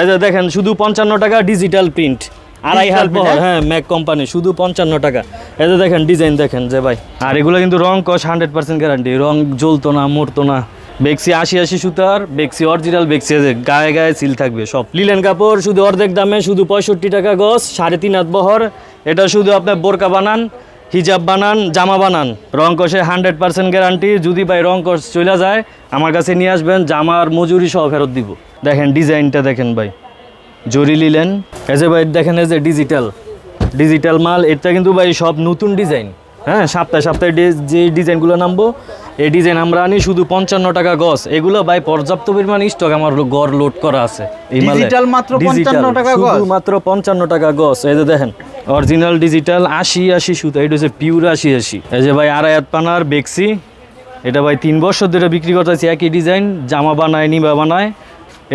এই যে দেখেন শুধু পঞ্চান্ন টাকা ডিজিটাল প্রিন্ট আড়াই বহর হ্যাঁ? ম্যাক কোম্পানি শুধু পঞ্চান্ন টাকা। এই যে দেখেন ডিজাইন দেখেন যে ভাই। আর এগুলো কিন্তু রং কস হান্ড্রেড পার্সেন্ট গ্যারান্টি রং জ্বলতো না মরতো না। বেক্সি আশি আশি সুতার বেক্সি অরিজিনাল বেক্সি আছে গায়ে গায়ে সিল থাকবে সব। লিলেন কাপড় শুধু অর্ধেক দামে শুধু পঁয়ষট্টি টাকা গজ সাড়ে তিন হাত বহর। এটা শুধু আপনার বোরকা বানান হিজাব বানান জামা বানান। রং কষে হান্ড্রেড পার্সেন্ট গ্যারান্টি যদি ভাই রং কষ চলে যায় আমার কাছে নিয়ে আসবেন জামার মজুরি সহ ফেরত দিব। দেখেন ডিজাইনটা দেখেন ভাই। জরি নিলেন। এই যে ভাই দেখেন এই যে ডিজিটাল ডিজিটাল মাল এটা কিন্তু ভাই সব নতুন ডিজাইন। হ্যাঁ সপ্তাহে সপ্তাহে যে ডিজাইনগুলো নামবো এই ডিজাইন আমরা আনি শুধু পঞ্চান্ন টাকা গজ এগুলো ভাই পর্যাপ্ত পরিমাণ স্টক আমার গড় লোড করা আছে এই মালে। Digital মাত্র 55 টাকা? শুধু মাত্র পঞ্চান্ন টাকা গজ এই যে দেখেন অরিজিনাল ডিজিটাল আশি আশি সুতা এটা হচ্ছে পিওর আশি আশি। এই যে ভাই আড়াই হাত পানার বেক্সি এটা ভাই তিন বছর ধরে বিক্রি করতেছি একই ডিজাইন জামা বানায় নিবা বানায়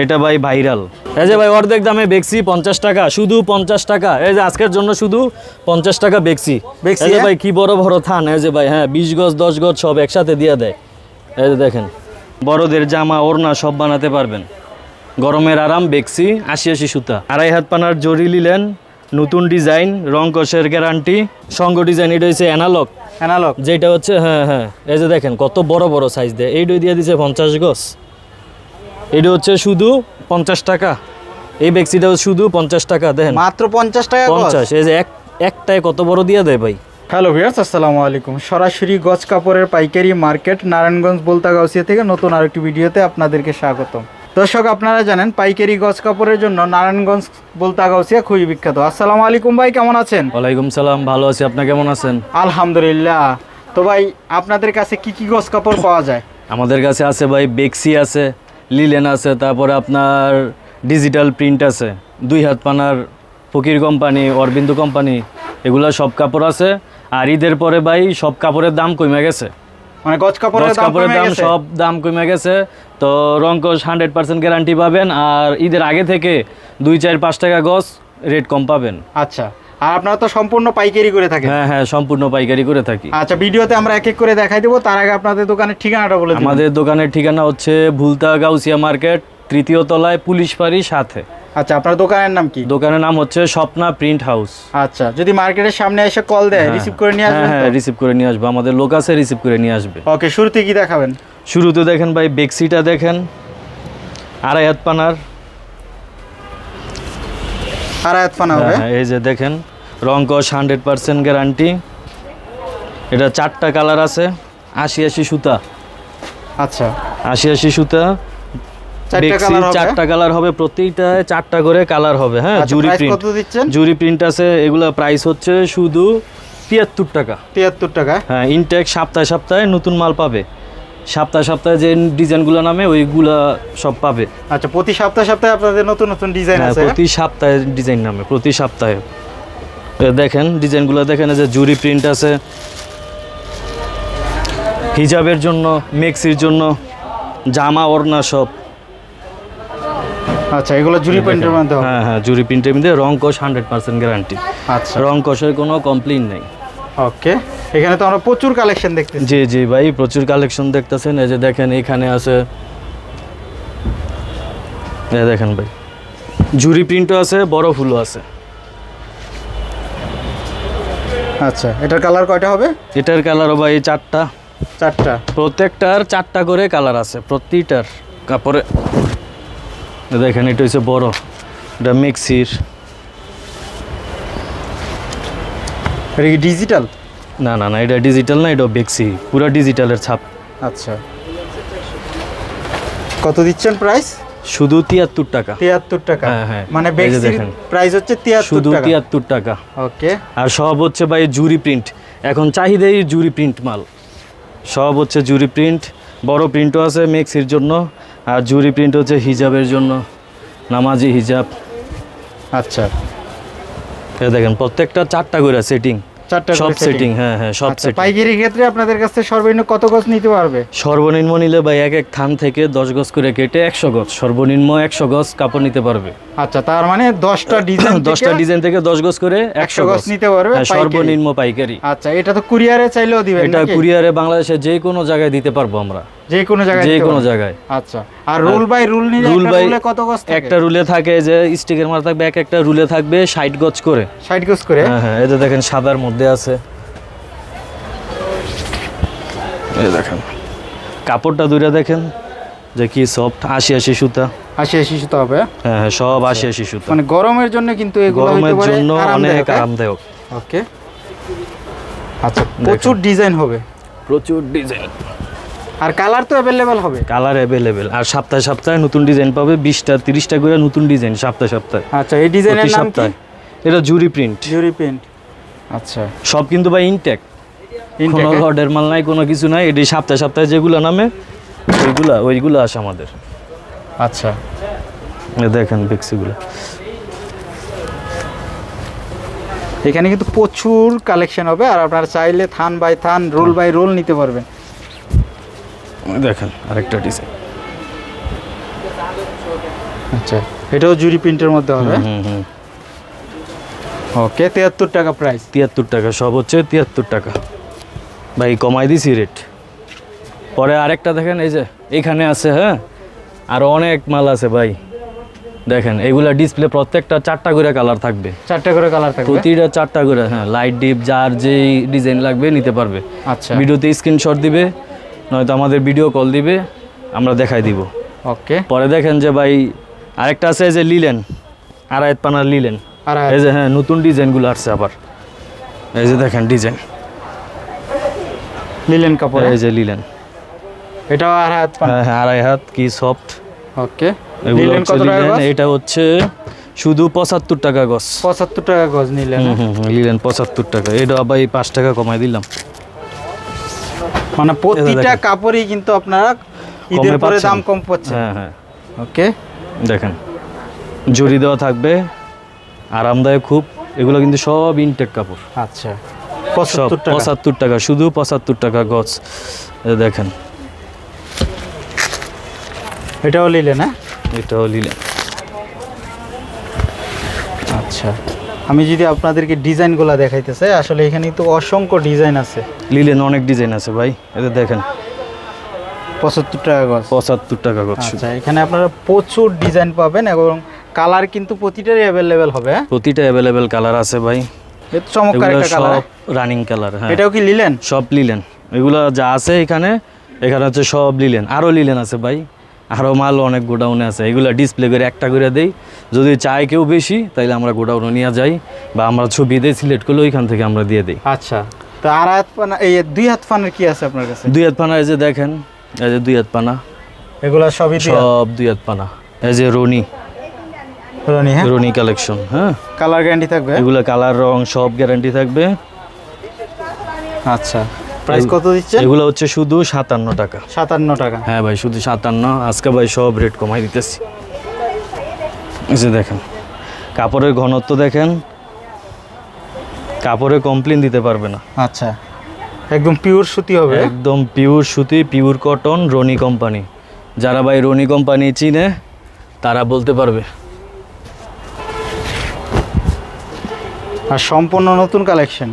এটা ভাই ভাইরাল এই যে ভাই অর্ধেক দামে বেক্সি পঞ্চাশ টাকা শুধু পঞ্চাশ টাকা। এই যে আজকের জন্য শুধু পঞ্চাশ টাকা বেক্সি। বেক্সি, হ্যাঁ? ভাই কি বড় বড় থান এই যে ভাই হ্যাঁ বিশ গজ দশ গজ সব একসাথে দিয়ে দেয়। এই যে দেখেন বড়দের জামা ওড়না সব বানাতে পারবেন। গরমের আরাম বেক্সি আশি আশি সুতা। আড়াই হাত পানার জরি নিলেন নতুন ডিজাইন রং কষের গ্যারান্টি সঙ্গ ডিজাইন এটা হচ্ছে অ্যানালগ অ্যানালগ যেটা হচ্ছে হ্যাঁ হ্যাঁ এই যে দেখেন কত বড় বড় সাইজ দেয়। এইটাই দিয়ে দিছে পঞ্চাশ গজ। এটা হচ্ছে শুধু পঞ্চাশ টাকা। এই বেক্সিটাও শুধু পঞ্চাশ টাকা দেখেন। মাত্র পঞ্চাশ টাকা পঞ্চাশ এই যে এক একটাই কত বড় দিয়ে দেয় ভাই? হ্যালো ভিউয়ার্স আসসালামু আলাইকুম। সরাসরি গজ কাপড়ের পাইকারি মার্কেট নারায়ণগঞ্জ বলতাগাউসিয়া থেকে নতুন আরেকটি ভিডিওতে আপনাদেরকে স্বাগতম। দর্শক আপনারা জানেন পাইকারি গজ কাপড়ের জন্য নারায়ণগঞ্জ বলতাগাউসিয়া খুবই বিখ্যাত। আসসালামু আলাইকুম ভাই কেমন আছেন? ওয়ালাইকুম সালাম ভালো আছি। আপনি কেমন আছেন? আলহামদুলিল্লাহ। তো ভাই আপনাদের কাছে কি কি গজ কাপড় পাওয়া যায়? আমাদের কাছে আছে ভাই বেক্সি আছে লিলেন আছে তারপরে আপনার ডিজিটাল প্রিন্ট আছে দুই হাত পানার ফকির কোম্পানি অরবিন্দু কোম্পানি এগুলো সব কাপড় আছে। আর ঈদের পরে ভাই সব কাপড়ের দাম কমে গেছে। মানে গজ কাপড়ের দাম গেছে? সব দাম কমে গেছে। তো রঙ্কশ হান্ড্রেড পার্সেন্ট গ্যারান্টি পাবেন আর ঈদের আগে থেকে দুই চার পাঁচ টাকা গজ রেট কম পাবেন। আচ্ছা আর আপনারা তো সম্পূর্ণ পাইকারি করে থাকেন। হ্যাঁ হ্যাঁ সম্পূর্ণ পাইকারি করে থাকি। আচ্ছা ভিডিওতে আমরা এক এক করে দেখাই দেবো। তার আগে আপনাদের দোকানের ঠিকানাটা বলে আমাদের দোকানের ঠিকানা হচ্ছে ভুলতা গাউসিয়া মার্কেট তৃতীয় তলায় পুলিশ ফাঁড়ি সাথে। আচ্ছা আপনার দোকানের নাম কি? দোকানের নাম হচ্ছে স্বপ্না প্রিন্ট হাউস। আচ্ছা যদি মার্কেটের সামনে এসে কল দেয় রিসিভ করে নিয়ে হ্যাঁ আসবেন হ্যাঁ রিসিভ করে নিয়ে আসবে। আমাদের লোক আছে রিসিভ করে নিয়ে আসবে। ওকে শুরুতে কি দেখাবেন? শুরুতে দেখেন ভাই বেক্সিটা দেখেন। আড়াই হাত পানার। আর আয়াত ফানা হবে? হ্যাঁ, এই যে দেখেন রং কস হান্ড্রেড পার্সেন্ট গ্যারান্টি। এটা চারটা কালার আছে আশি আশি সুতা। আচ্ছা। আশি আশি সুতা চারটা কালার হবে। প্রত্যেকটায় চারটা করে কালার হবে হ্যাঁ জুরি প্রিন্ট জুরি প্রিন্ট আছে এগুলা প্রাইস হচ্ছে শুধু তিয়াত্তর টাকা। তিয়াত্তর টাকা? হ্যাঁ ইনটেক সপ্তাহে সপ্তাহে নতুন মাল পাবে। সপ্তাহে সপ্তাহে যে ডিজাইনগুলো নামে ওইগুলা সব পাবে। আচ্ছা প্রতি সপ্তাহে সপ্তাহে আপনাদের নতুন নতুন ডিজাইন হ্যাঁ, আছে? প্রতি সপ্তাহে ডিজাইন নামে প্রতি সপ্তাহে। দেখেন ডিজাইনগুলো দেখেন যে জুরি প্রিন্ট আছে। হিজাবের জন্য মেক্সির জন্য জামা ওড়না সব। আচ্ছা এগুলো জুরি প্রিন্টের মধ্যে হ্যাঁ হ্যাঁ জুরি প্রিন্টের মধ্যে রং কষ হান্ড্রেড পার্সেন্ট গ্যারান্টি আচ্ছা। রং কষের কোনো কমপ্লেন নেই। ওকে এখানে তো আমরা প্রচুর কালেকশন দেখতেছি। জি জি ভাই প্রচুর কালেকশন দেখতেছেন। এই যে দেখেন এখানে আছে এই দেখেন ভাই জুরি প্রিন্টও আছে বড় ফুলও আছে। আচ্ছা এটার কালার কয়টা হবে? এটার কালারও ভাই চারটা। চারটা। প্রত্যেকটার চারটা করে কালার আছে প্রতিটার। কাপড়ে দেখেন এটা হচ্ছে বড়। এটা মিক্সির। এটা কি ডিজিটাল না না না এটা ডিজিটাল না এটা বেক্সি। পুরো ডিজিটালের ছাপ। আচ্ছা। কত দিচ্ছেন প্রাইস শুধু তিয়াত্তর টাকা। তিয়াত্তর টাকা। হ্যাঁ, হ্যাঁ। মানে। প্রাইস হচ্ছে তিয়াত্তর শুধু তিয়াত্তর টাকা। ওকে আর সব হচ্ছে ভাই জুরি প্রিন্ট এখন চাহিদাই জুরি প্রিন্ট মাল। সব হচ্ছে জুরি প্রিন্ট বড় প্রিন্টও আছে মেক্সির জন্য। আর জুরি প্রিন্ট হচ্ছে হিজাবের জন্য নামাজি হিজাব। আচ্ছা। দেখেন প্রত্যেকটা চারটা করে সেটিং চারটা সব সেটিং হ্যাঁ হ্যাঁ সব আচ্ছা, সেটিং পাইকারি ক্ষেত্রে আপনাদের কাছ সর্বনিম্ন কত গজ নিতে পারবে? সর্বনিম্ন নিলে ভাই এক এক থান থেকে দশ গজ করে কেটে গজ সর্বনিম্ন গজ কাপড় নিতে পারবে। আচ্ছা তার মানে দশটা ডিজাইন দশটা ডিজাইন থেকে গজ করে গজ নিতে পারবে হ্যাঁ, সর্বনিম্ন পাইকারি। আচ্ছা এটা তো কুরিয়ারে চাইলেও দিবেন এটা কুরিয়ারে বাংলাদেশে যে কোনো জায়গায় দিতে পারব আমরা। যে কোনো জায়গায় যে কোনো জায়গায়। আচ্ছা আর রুল বাই রুল নিলে রুল বাই রুলে কত গজ থাকে? একটা রুলে থাকে যে স্টিকের মারা থাকবে এক একটা রুলে থাকবে ষাট গজ করে। ষাট গজ করে? হ্যাঁ হ্যাঁ যে দেখেন সাদার মধ্যে আছে। এই দেখেন। কাপড়টা দূরে দেখেন যে কি সফট আশি আশি সুতা। আশি আশি সুতো হবে হ্যাঁ? হ্যাঁ সব আশি আশি সুতা। মানে গরমের জন্য কিন্তু এগুলো গরমের জন্য অনেক হ্যাঁ? আরামদায়ক। ওকে। আচ্ছা প্রচুর ডিজাইন হবে। প্রচুর ডিজাইন। আর কালার তো অ্যাভেলেবেল হবে? কালার অ্যাভেলেবেল আর সপ্তাহে সপ্তাহে নতুন ডিজাইন পাবে বিশটা তিরিশটা করে নতুন ডিজাইন সপ্তাহে সপ্তাহে। আচ্ছা এই ডিজাইনের নাম কি? সপ্তাহে। এটা জুরি প্রিন্ট জুরি প্রিন্ট আচ্ছা। সব কিন্তু ভাই ইনটেক কোনো Intake, হ্যাঁ? মাল নাই কোনো কিছু নাই। এটি সপ্তাহে সপ্তাহে যেগুলো নামে ওইগুলা ওইগুলো আসে আমাদের। আচ্ছা। দেখেন বেক্সিগুলো এখানে কিন্তু প্রচুর কালেকশন হবে আর আপনারা চাইলে থান বাই থান রোল বাই রোল নিতে পারবেন। দেখেন আরেকটা ডিজাইন আচ্ছা এটাও জুরি প্রিন্টের মধ্যে হবে? হুম হুম ওকে তিয়াত্তর টাকা প্রাইস তিয়াত্তর টাকা সব হচ্ছে তিয়াত্তর টাকা। ভাই কমাই দিছি রেট পরে আরেকটা দেখেন এই যে এইখানে আছে হ্যাঁ? আর অনেক মাল আছে ভাই। দেখেন এগুলা ডিসপ্লে প্রত্যেকটা চারটা করে কালার থাকবে। চারটে করে কালার থাকবে? প্রতিটা চারটা করে হ্যাঁ লাইট ডিপ যার যেই ডিজাইন লাগবে নিতে পারবে। আচ্ছা। ভিডিওতে স্ক্রিনশট দিবে। নয়তো আমাদের ভিডিও কল দিবে আমরা দেখাই দিব। ওকে পরে দেখেন যে ভাই আরেকটা আছে এই যে লিলেন আড়াইত পানার লিলেন এই যে হ্যাঁ নতুন ডিজাইনগুলো আসছে আবার। এই যে দেখেন ডিজাইন লিলেন কাপড় এই যে লিলেন এটাও আর হাত হ্যাঁ হ্যাঁ আড়াই হাত কি সফট ওকে লিলেন কত টাকা গজ? এটা হচ্ছে শুধু পঁচাত্তর টাকা গছ পঁচাত্তর টাকা গজ নিলেন হুম, লিলেন পঁচাত্তর টাকা। এটা আবার এই পাঁচ টাকা কমাই দিলাম। মানে প্রতিটা কাপড়ই কিন্তু আপনারা ঈদের পরে দাম কম পাচ্ছেন হ্যাঁ হ্যাঁ। ওকে? দেখেন জড়ি দেওয়া থাকবে আরামদায়ক খুব এগুলো কিন্তু সব ইনটেক কাপড়। আচ্ছা। পঁচাত্তর টাকা। শুধু পঁচাত্তর টাকা গছ দেখেন। এটাও নিলেন হ্যাঁ? এটাও লিলেন আচ্ছা। আমি যদি আপনাদেরকে ডিজাইনগুলো দেখাইতে চাই আসলে এখানে তো অসংখ্য ডিজাইন আছে। লিলেন অনেক ডিজাইন আছে ভাই এদের দেখেন। পঁচাত্তর টাকা গজ। পঁচাত্তর টাকা শুধু। আচ্ছা এখানে আপনারা প্রচুর ডিজাইন পাবেন এবং কালার কিন্তু প্রতিটারই অ্যাভেলেবেল হবে হ্যাঁ? প্রতিটা অ্যাভেলেবেল কালার আছে ভাই। চমৎকার একটা কালার। সব রানিং কালার হ্যাঁ। এটাও কি নিলেন সব লিলেন। এগুলো যা আছে এখানে এখানে হচ্ছে সব লিলেন। আরও লিলেন আছে ভাই। আরও মাল অনেক গোডাউনে আছে। এগুলো ডিসপ্লে করে একটা করে দেই। যদি চাই কেউ বেশি তাইলে আমরা গোডাউনে নিয়ে যাই বা আমরা ছবি দিয়ে সিলেক্ট করলে ওইখান থেকে আমরা দিয়ে দিই। আচ্ছা। তো আর হাত পানা এই দুই হাত পানের কি আছে আপনার কাছে? দুই হাত পানা এই যে দেখেন এই যে দুই হাত পানা। এগুলো সবই সব দুই হাত পানা। এই যে রনি। রনি হ্যাঁ? রনি কালেকশন হ্যাঁ? কালার গ্যারান্টি থাকবে? এগুলো কালার রং সব গ্যারান্টি থাকবে। আচ্ছা। প্রাইস কত দিচ্ছেন? এগুলো হচ্ছে শুধু সাতান্ন টাকা। সাতান্ন টাকা। হ্যাঁ ভাই শুধু সাতান্ন। আজকে ভাই সব রেট কমাই দিতেছি। এই যে দেখেন কাপড়ের ঘনত্ব দেখেন কাপড়ে কমপ্লেন দিতে পারবে না। আচ্ছা একদম পিওর সুতি হবে। একদম পিওর সুতি পিওর কটন রনি কোম্পানি যারা ভাই রনি কোম্পানি চিনে তারা বলতে পারবে। আর সম্পূর্ণ নতুন কালেকশন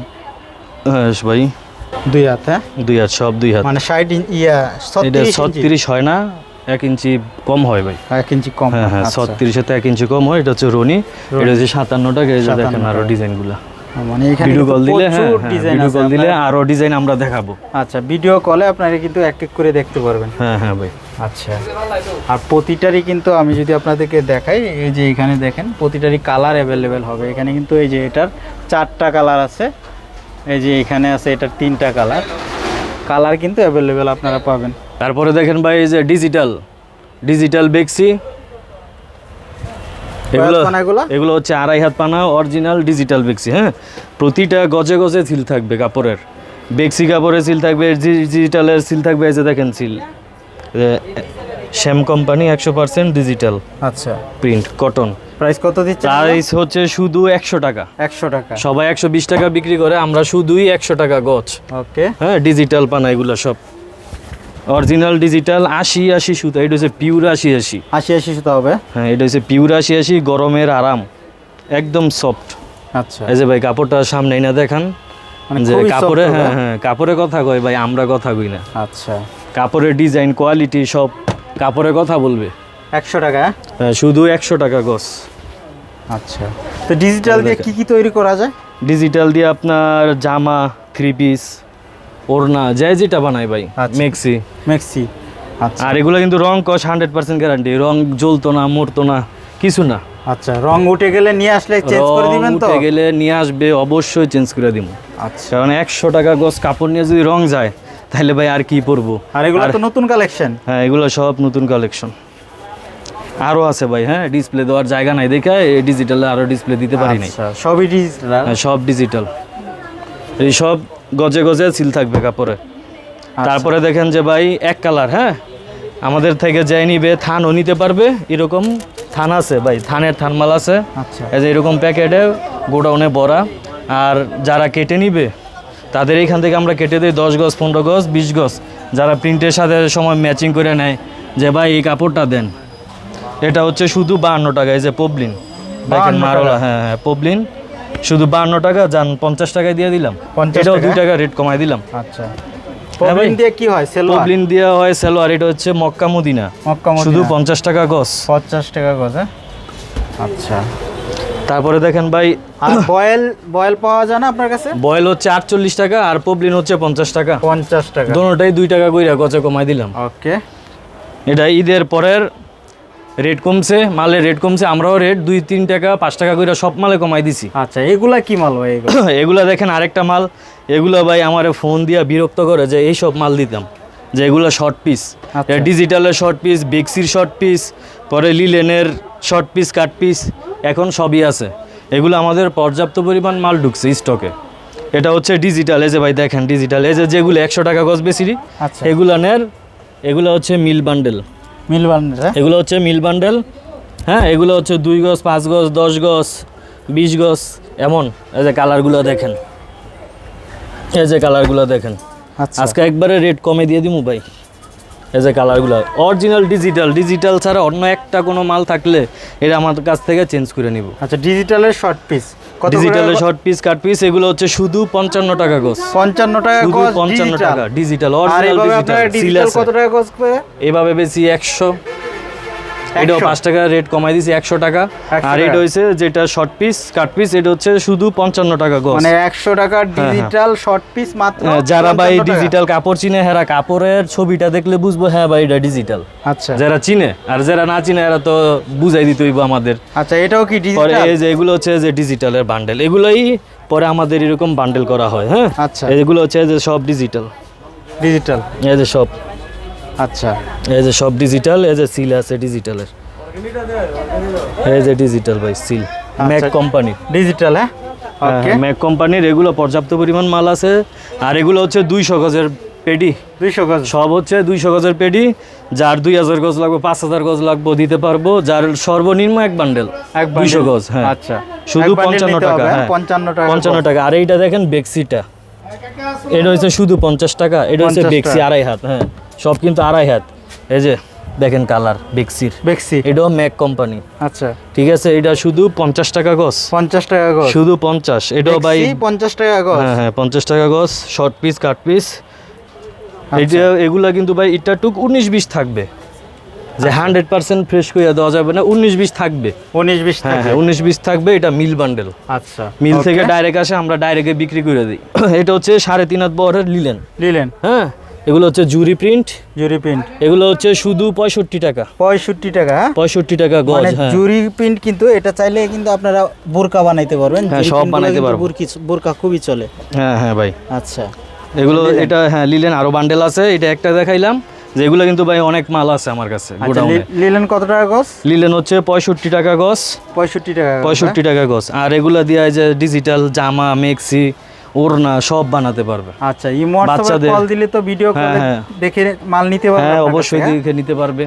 হ্যাঁ ভাই। দুই হাত হ্যাঁ? দুই হাত সব দুই হাত। মানে ষাট ইয়া এটা ছত্রিশ হয় না এক ইঞ্চি কম হয় ভাই। এক ইঞ্চি কম। হ্যাঁ হ্যাঁ আচ্ছা। ছত্রিশে তো এক ইঞ্চি কম হয় এটা হচ্ছে রনি। এটা হচ্ছে সাতান্ন টাকা এই যে 57 দেখেন আরও ডিজাইনগুলো। মানে এখানে ভিডিও কল দিলে হ্যাঁ ডিজাইন ভিডিও কল দিলে আরও ডিজাইন আমরা দেখাবো। আচ্ছা ভিডিও কলে আপনারা কিন্তু এক এক করে দেখতে পারবেন। হ্যাঁ হ্যাঁ ভাই। আচ্ছা। আর প্রতিটারই কিন্তু আমি যদি আপনাদেরকে দেখাই এই যে এখানে দেখেন প্রতিটারই কালার অ্যাভেলেবেল হবে। এখানে কিন্তু এই যে এটার চারটা কালার আছে। এই যে এখানে আছে এটার তিনটা কালার। কালার কিন্তু অ্যাভেলেবেল আপনারা পাবেন। তারপরে দেখেন ভাই এই যে ডিজিটাল ডিজিটাল বেক্সি এগুলো এগুলো? হচ্ছে আড়াই হাত পানা অরিজিনাল ডিজিটাল বেক্সি হ্যাঁ? প্রতিটা গজে গজে সিল থাকবে কাপড়ের। বেক্সি কাপড়ের সিল থাকবে ডিজিটালের সিল থাকবে এই যে দেখেন সিল শ্যাম কোম্পানি একশো পার্সেন্ট ডিজিটাল আচ্ছা। প্রিন্ট কটন প্রাইস কত দিচ্ছে প্রাইস হচ্ছে শুধু একশো টাকা। একশো টাকা। সবাই একশো বিশ টাকা বিক্রি করে আমরা শুধুই একশো টাকা গছ। ওকে। হ্যাঁ ডিজিটাল পানা এগুলো সব। অরিজিনাল ডিজিটাল আশি আশি সুতা এটা হচ্ছে পিওর আশি আশি। আশি আশি সুতা হবে? হ্যাঁ এটা হচ্ছে পিওর আশি আশি গরমের আরাম। একদম সফট আচ্ছা। এই যে ভাই কাপড়টা সামনে না দেখান। মানে যে কাপড়ে হ্যাঁ হ্যাঁ কাপড়ে কথা কয় ভাই আমরা কথা কই না। আচ্ছা। কাপড়ের ডিজাইন কোয়ালিটি সব কাপড়ের কথা বলবে। একশো টাকা? হ্যাঁ? শুধু একশো টাকা গজ আচ্ছা। তো ডিজিটাল দিয়ে কি কি তৈরি করা যায়? ডিজিটাল দিয়ে আপনার জামা থ্রি পিস ওড়না যাই যেটা বানাই ভাই আচ্ছা। মেক্সি মেক্সি আচ্ছা। আর এগুলো কিন্তু রং কস হান্ড্রেড পার্সেন্ট গ্যারান্টি রং জ্বলতো না মরতো না কিছু না। আচ্ছা রং উঠে গেলে নিয়ে আসলে চেঞ্জ করে দিবেন তো? উঠে গেলে নিয়ে আসবে অবশ্যই চেঞ্জ করে দিব আচ্ছা। কারণ একশো টাকা গজ কাপড় নিয়ে যদি রং যায় তাহলে ভাই আর কি পরবো? আর এগুলো তো নতুন কালেকশন হ্যাঁ এগুলো সব নতুন কালেকশন আরও আছে ভাই হ্যাঁ? ডিসপ্লে দেওয়ার জায়গা নাই দেখে এই ডিজিটালে আরও ডিসপ্লে দিতে পারি নাই। আচ্ছা সবই ডিজিটাল হ্যাঁ, সব ডিজিটাল এই সব গজে গজে সিল থাকবে কাপড়ে। আচ্ছা। তারপরে দেখেন যে ভাই এক কালার হ্যাঁ? আমাদের থেকে যাই নিবে থানও নিতে পারবে এরকম থান আছে ভাই থানের থানমাল আছে। আচ্ছা। এই যে এরকম প্যাকেটে গোডাউনে ভরা। আর যারা কেটে নিবে তাদের এইখান থেকে আমরা কেটে দিই দশ গজ পনেরো গজ বিশ গজ। যারা প্রিন্টের সাথে সময় ম্যাচিং করে নেয় যে ভাই এই কাপড়টা দেন। এটা হচ্ছে শুধু বাহান্ন টাকা এই যে পবলিন। দেখেন 52 মারোলা হ্যাঁ হ্যাঁ পবলিন। শুধু বাহান্ন টাকা যান পঞ্চাশ টাকায় দিয়ে দিলাম। 50 এটাও টাকা? দুই টাকা রেট কমাই দিলাম। আচ্ছা। হ্যাঁ পবলিন দিয়ে কি হয়? সেলোয়ার? পবলিন দেওয়া হয় সেলোয়ার এটা হচ্ছে মক্কা মদিনা। মক্কা শুধু পঞ্চাশ টাকা গজ পঞ্চাশ টাকা গজ হ্যাঁ? আচ্ছা। তারপরে দেখেন ভাই আর বয়েল বয়েল পাওয়া যায় না আপনার কাছে? বয়েল হচ্ছে আটচল্লিশ টাকা আর পবলিন হচ্ছে পঞ্চাশ টাকা। পঞ্চাশ টাকা। দোনোটাই দুই টাকা কইরা গছে কমাই দিলাম। ওকে। এটা ঈদের পরের রেট কমছে মালের রেট কমছে আমরাও রেট দুই তিন টাকা পাঁচ টাকা কইরা সব মালে কমাই দিছি। আচ্ছা এগুলা কি মাল ভাই এগুলো? দেখেন আরেকটা মাল এগুলো ভাই আমার ফোন দিয়া বিরক্ত করে যে এই সব মাল দিতাম যে এগুলো শর্ট পিস। ডিজিটালের শর্ট পিস বেক্সির শর্ট পিস পরে লিলেনের শর্ট পিস কাট পিস এখন সবই আছে। এগুলো আমাদের পর্যাপ্ত পরিমাণ মাল ঢুকছে স্টকে এটা হচ্ছে ডিজিটাল যে ভাই দেখেন ডিজিটাল এই যে যেগুলো একশো টাকা গজ বেশি আচ্ছা। এগুলানের এগুলো হচ্ছে মিল বান্ডেল মিল বান্ডেল হ্যাঁ? এগুলো হচ্ছে মিল বান্ডেল। হ্যাঁ এগুলো হচ্ছে দুই গজ পাঁচ গজ দশ গজ বিশ গজ এমন। এই যে কালারগুলো দেখেন। এই যে কালারগুলো দেখেন। আচ্ছা। আজকে একবারে রেট কমে দিয়ে দিমু ভাই। এই যে কালারগুলো। Original digital. ডিজিটাল ছাড়া অন্য একটা কোনো মাল থাকলে এটা আমার কাছ থেকে চেঞ্জ করে নিব। আচ্ছা ডিজিটালের শর্ট পিস। কত ডিজিটালের শর্ট পিস কাট পিস এগুলো হচ্ছে শুধু পঞ্চান্ন টাকা গজ পঞ্চান্ন টাকা গোস গজ পঞ্চান্ন ডিজিটাল টাকা ডিজিটাল অরিজিনাল ডিজিটাল ডিজিটাল কত টাকা গজ এভাবে বেশি একশো। এটাও পাঁচ টাকা রেট কমাই দিছি একশো টাকা। 100 আর এটা টাকা। হচ্ছে যেটা শর্ট পিস কাট পিস এটা হচ্ছে শুধু পঞ্চান্ন টাকা গজ মানে একশো টাকার ডিজিটাল শর্ট পিস মাত্র হ্যাঁ, যারা ভাই ডিজিটাল কাপড় চিনে হেরা কাপড়ের ছবিটা দেখলে বুঝব হ্যাঁ ভাই এটা ডিজিটাল আচ্ছা। যারা চিনে আর যারা না চিনে এরা তো বুঝাই দিতে হইব আমাদের। আচ্ছা এটাও কি পরে ডিজিটাল এই যে এগুলো হচ্ছে যে ডিজিটালের বান্ডেল এগুলোই পরে আমাদের এরকম বান্ডেল করা হয় হ্যাঁ? আচ্ছা। এগুলো হচ্ছে যে সব ডিজিটাল ডিজিটাল এই যে সব। আচ্ছা। এই যে সব ডিজিটাল এই যে সিল আছে ডিজিটালের এই যে ডিজিটাল ভাই সিল ম্যাক। কোম্পানি ডিজিটাল হ্যাঁ? ম্যাক কোম্পানির এগুলো পর্যাপ্ত পরিমাণ মাল আছে। আর এগুলো হচ্ছে দুইশো গজের পেডি। দুইশো গজ। সব হচ্ছে দুইশো গজের পেডি। যার দুই হাজার গজ লাগবে পাঁচ হাজার গজ লাগবে দিতে পারব। যার সর্বনিম্ন এক বান্ডেল এক দুইশো। গজ হ্যাঁ। আচ্ছা। শুধু এক bundle পঞ্চান্ন টাকা হ্যাঁ। পঞ্চান্ন টাকা পঞ্চান্ন টাকা। আর এইটা দেখেন বেক্সিটা এটা হচ্ছে শুধু পঞ্চাশ টাকা এটা হচ্ছে বেক্সি আড়াই হাত হ্যাঁ। সব কিন্তু আড়াই হাত। এই যে দেখেন কালার বেক্সির। বেক্সি এটাও ম্যাক কোম্পানি। আচ্ছা। ঠিক আছে এটা শুধু পঞ্চাশ টাকা গজ। পঞ্চাশ টাকা গজ। শুধু পঞ্চাশ এটাও ভাই পঞ্চাশ টাকা গজ। হ্যাঁ হ্যাঁ পঞ্চাশ টাকা গজ শর্ট পিস কাট পিস আচ্ছা। এটা এগুলা কিন্তু ভাই এটা টুক উনিশ বিশ থাকবে। যে হান্ড্রেড পার্সেন্ট ফ্রেশ করে দেওয়া যাবে না উনিশ বিশ থাকবে। উনিশ বিশ হ্যাঁ হ্যাঁ উনিশ বিশ থাকবে এটা মিল বান্ডেল আচ্ছা মিল থেকে ডাইরেক্ট আসে আমরা ডাইরেক্টে বিক্রি করে দিই। এটা হচ্ছে সাড়ে তিন হাত বহরের লিলেন লিলেন হ্যাঁ এগুলো হচ্ছে জুরি প্রিন্ট। জুরি প্রিন্ট। এগুলো হচ্ছে শুধু পঁয়ষট্টি টাকা। পঁয়ষট্টি টাকা হ্যাঁ? পঁয়ষট্টি টাকা গজ মানে হ্যাঁ। জুরি প্রিন্ট কিন্তু এটা চাইলে কিন্তু আপনারা বোরকা বানাইতে পারবেন। হ্যাঁ, সব বানাইতে কিন্তু পারব। বোরকা খুবই চলে। হ্যাঁ হ্যাঁ ভাই। আচ্ছা। এগুলো এটা হ্যাঁ লিলেন আরও বান্ডেল আছে। এটা একটা দেখাইলাম যেগুলো কিন্তু ভাই অনেক মাল আছে আমার কাছে আচ্ছা লিলেন কত টাকা গজ? লিলেন হচ্ছে পঁয়ষট্টি টাকা গজ। পঁয়ষট্টি টাকা পঁয়ষট্টি টাকা গজ। আর এগুলা দিয়ে যে ডিজিটাল জামা মেক্সি ওড়না সব বানাতে পারবে? আচ্ছা ই হোয়াটসঅ্যাপে কল দিলে তো ভিডিও হ্যাঁ, কলে হ্যাঁ। দেখে মাল নিতে পারবে হ্যাঁ অবশ্যই হ্যাঁ? দেখে নিতে পারবে